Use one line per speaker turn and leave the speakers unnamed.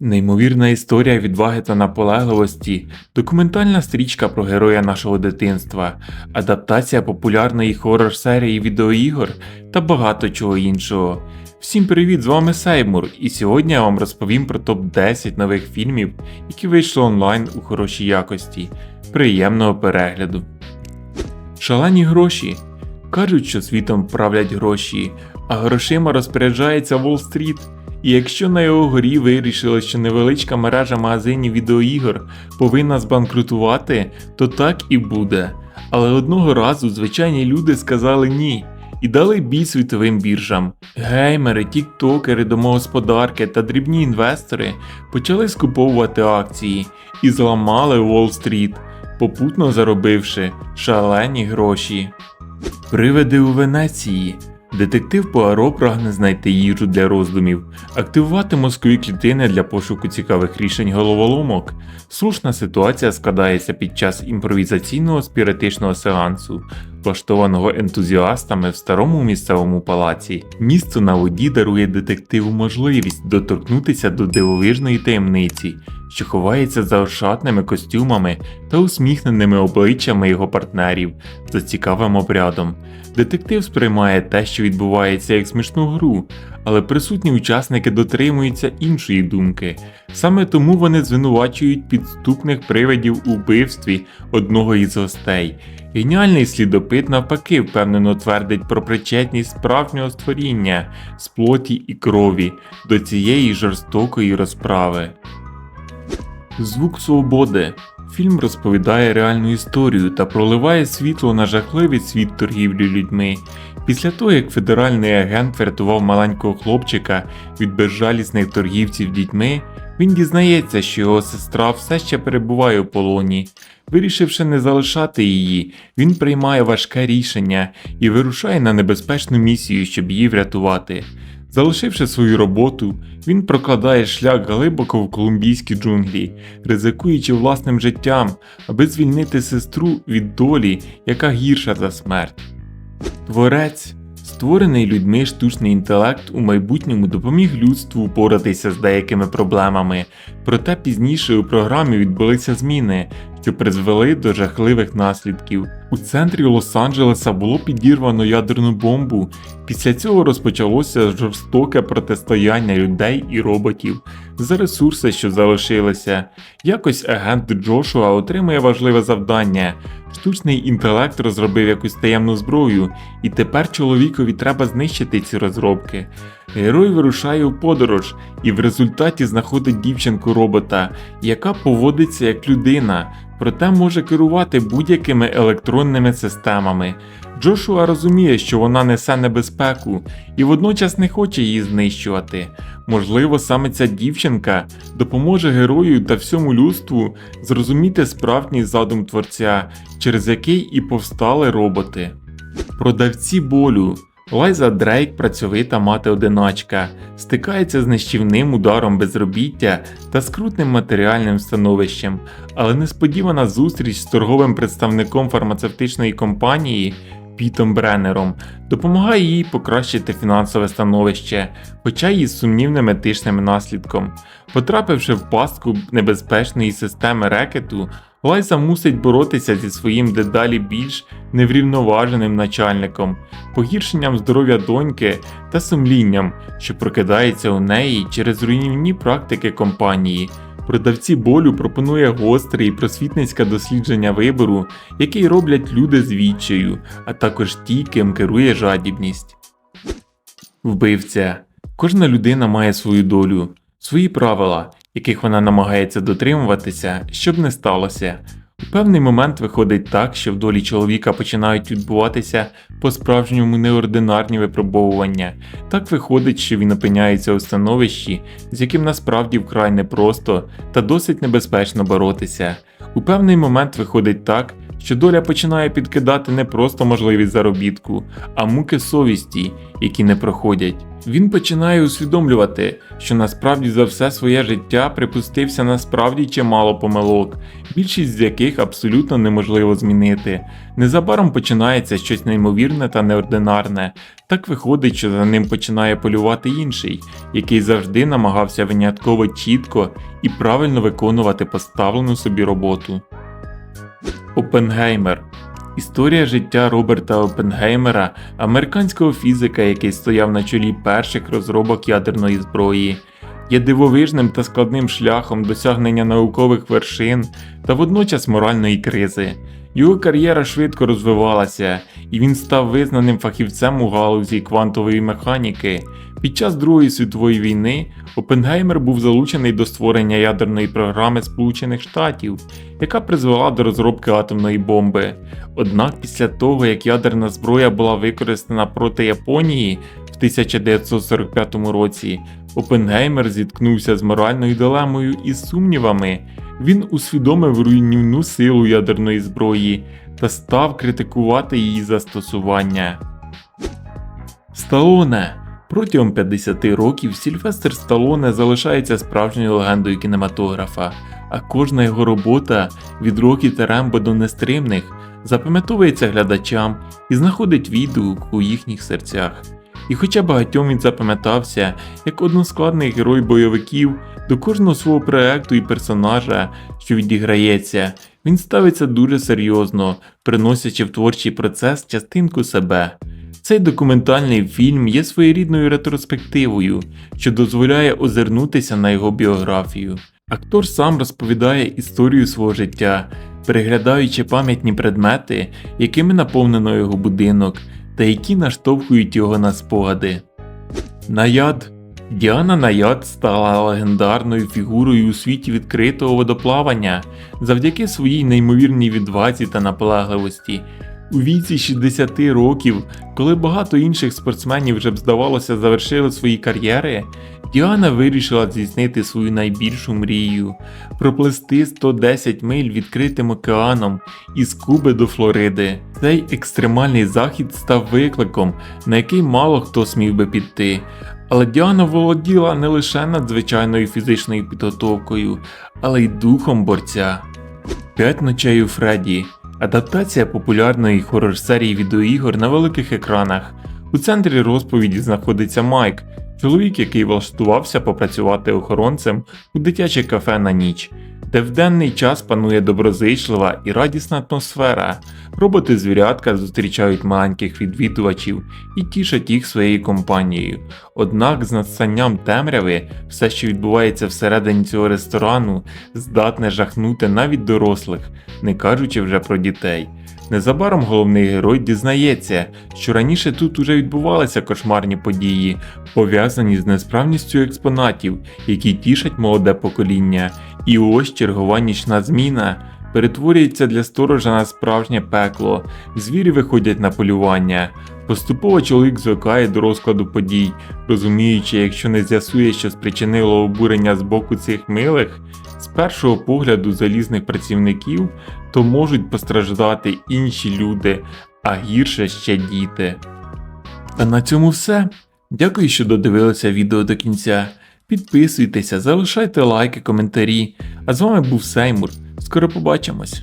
Неймовірна історія відваги та наполегливості, документальна стрічка про героя нашого дитинства, адаптація популярної хорор серії відеоігор та багато чого іншого. Всім привіт, з вами Сеймур, і сьогодні я вам розповім про топ-10 нових фільмів, які вийшли онлайн у хорошій якості. Приємного перегляду. Шалені гроші. Кажуть, що світом правлять гроші, а грошима розпоряджається Уолл-стріт. І якщо на його горі вирішили, що невеличка мережа магазинів відеоігор повинна збанкрутувати, то так і буде. Але одного разу звичайні люди сказали ні і дали бій світовим біржам. Геймери, тіктокери, домогосподарки та дрібні інвестори почали скуповувати акції і зламали Уолл-стріт, попутно заробивши шалені гроші. Привиди у Венеції. Детектив Пуаро прагне знайти їжу для роздумів, активувати мозкові клітини для пошуку цікавих рішень головоломок. Слушна ситуація складається під час імпровізаційного спіритичного сеансу, влаштованого ентузіастами в старому місцевому палаці. Місто на воді дарує детективу можливість доторкнутися до дивовижної таємниці, що ховається за ошатними костюмами та усміхненими обличчями його партнерів за цікавим обрядом. Детектив сприймає те, що відбувається як смішну гру, але присутні учасники дотримуються іншої думки. Саме тому вони звинувачують підступних привидів у вбивстві одного із гостей. Геніальний слідопит навпаки впевнено твердить про причетність справжнього створіння з плоті і крові до цієї жорстокої розправи. Звук свободи. Фільм розповідає реальну історію та проливає світло на жахливий світ торгівлі людьми. Після того, як федеральний агент врятував маленького хлопчика від безжалісних торгівців дітьми, він дізнається, що його сестра все ще перебуває у полоні. Вирішивши не залишати її, він приймає важке рішення і вирушає на небезпечну місію, щоб її врятувати. Залишивши свою роботу, він прокладає шлях глибоко в колумбійські джунглі, ризикуючи власним життям, аби звільнити сестру від долі, яка гірша за смерть. Творець, створений людьми штучний інтелект у майбутньому допоміг людству впоратися з деякими проблемами, проте пізніше у програмі відбулися зміни, що призвели до жахливих наслідків. У центрі Лос-Анджелеса було підірвано ядерну бомбу. Після цього розпочалося жорстоке протистояння людей і роботів за ресурси, що залишилися. Якось агент Джошуа отримує важливе завдання. Штучний інтелект розробив якусь таємну зброю, і тепер чоловікові треба знищити ці розробки. Герой вирушає у подорож і в результаті знаходить дівчинку робота, яка поводиться як людина, проте може керувати будь-якими електронними системами. Джошуа розуміє, що вона несе небезпеку і водночас не хоче її знищувати. Можливо, саме ця дівчинка допоможе герою та всьому людству зрозуміти справжній задум творця, через який і повстали роботи. Продавці болю. Лайза Дрейк, працьовита мати-одиначка, стикається з нищівним ударом безробіття та скрутним матеріальним становищем, але несподівана зустріч з торговим представником фармацевтичної компанії Пітом Бреннером допомагає їй покращити фінансове становище, хоча й із сумнівним етичним наслідком. Потрапивши в пастку небезпечної системи рекету, Лайза мусить боротися зі своїм дедалі більш неврівноваженим начальником, погіршенням здоров'я доньки та сумлінням, що прокидається у неї через руйнівні практики компанії. Продавці болю пропонує гостре і просвітницьке дослідження вибору, який роблять люди з відчаю, а також ті, ким керує жадібність. Вбивця. Кожна людина має свою долю, свої правила, яких вона намагається дотримуватися, щоб не сталося. Певний момент виходить так, що в долі чоловіка починають відбуватися по-справжньому неординарні випробовування. Так виходить, що він опиняється у становищі, з яким насправді вкрай непросто та досить небезпечно боротися. У певний момент виходить так, що доля починає підкидати не просто можливість заробітку, а муки совісті, які не проходять. Він починає усвідомлювати, що насправді за все своє життя припустився насправді чимало помилок, більшість з яких абсолютно неможливо змінити. Незабаром починається щось неймовірне та неординарне. Так виходить, що за ним починає полювати інший, який завжди намагався винятково чітко і правильно виконувати поставлену собі роботу. Опенгеймер Історія життя Роберта Опенгеймера, американського фізика, який стояв на чолі перших розробок ядерної зброї, є дивовижним та складним шляхом досягнення наукових вершин та водночас моральної кризи. Його кар'єра швидко розвивалася, і він став визнаним фахівцем у галузі квантової механіки. Під час Другої світової війни Опенгеймер був залучений до створення ядерної програми Сполучених Штатів, яка призвела до розробки атомної бомби. Однак після того, як ядерна зброя була використана проти Японії в 1945 році, Опенгеймер зіткнувся з моральною дилемою і сумнівами. Він усвідомив руйнівну силу ядерної зброї та став критикувати її застосування. Сталоне Протягом 50 років Сільвестр Сталоне залишається справжньою легендою кінематографа, а кожна його робота від Рокі та Рембо до нестримних запам'ятовується глядачам і знаходить відгук у їхніх серцях. І хоча багатьом він запам'ятався як односкладний герой бойовиків, до кожного свого проекту і персонажа, що відіграється, він ставиться дуже серйозно, приносячи в творчий процес частинку себе. Цей документальний фільм є своєрідною ретроспективою, що дозволяє озирнутися на його біографію. Актор сам розповідає історію свого життя, переглядаючи пам'ятні предмети, якими наповнено його будинок, та які наштовхують його на спогади. Наяд Діана Наяд стала легендарною фігурою у світі відкритого водоплавання завдяки своїй неймовірній відвазі та наполегливості. У віці 60 років, коли багато інших спортсменів вже б здавалося завершили свої кар'єри, Діана вирішила здійснити свою найбільшу мрію проплисти 110 миль відкритим океаном із Куби до Флориди. Цей екстремальний захід став викликом, на який мало хто смів би піти. Але Діана володіла не лише надзвичайною фізичною підготовкою, але й духом борця. П'ять ночей у Фредді Адаптація популярної хорор-серії відеоігор на великих екранах. У центрі розповіді знаходиться Майк, чоловік, який влаштувався попрацювати охоронцем у дитяче кафе на ніч, де в денний час панує доброзичлива і радісна атмосфера. Роботи звірятка зустрічають маленьких відвідувачів і тішать їх своєю компанією. Однак з настанням темряви все, що відбувається всередині цього ресторану, здатне жахнути навіть дорослих, не кажучи вже про дітей. Незабаром головний герой дізнається, що раніше тут уже відбувалися кошмарні події, пов'язані з несправністю експонатів, які тішать молоде покоління. І ось чергова нічна зміна перетворюється для сторожа на справжнє пекло, звірі виходять на полювання. Поступово чоловік звикає до розкладу подій, розуміючи, якщо не з'ясує, що спричинило обурення з боку цих милих, з першого погляду залізних працівників, то можуть постраждати інші люди, а гірше ще діти. А на цьому все. Дякую, що додивилися відео до кінця. Підписуйтеся, залишайте лайки, коментарі. А з вами був Сеймур. Скоро побачимось.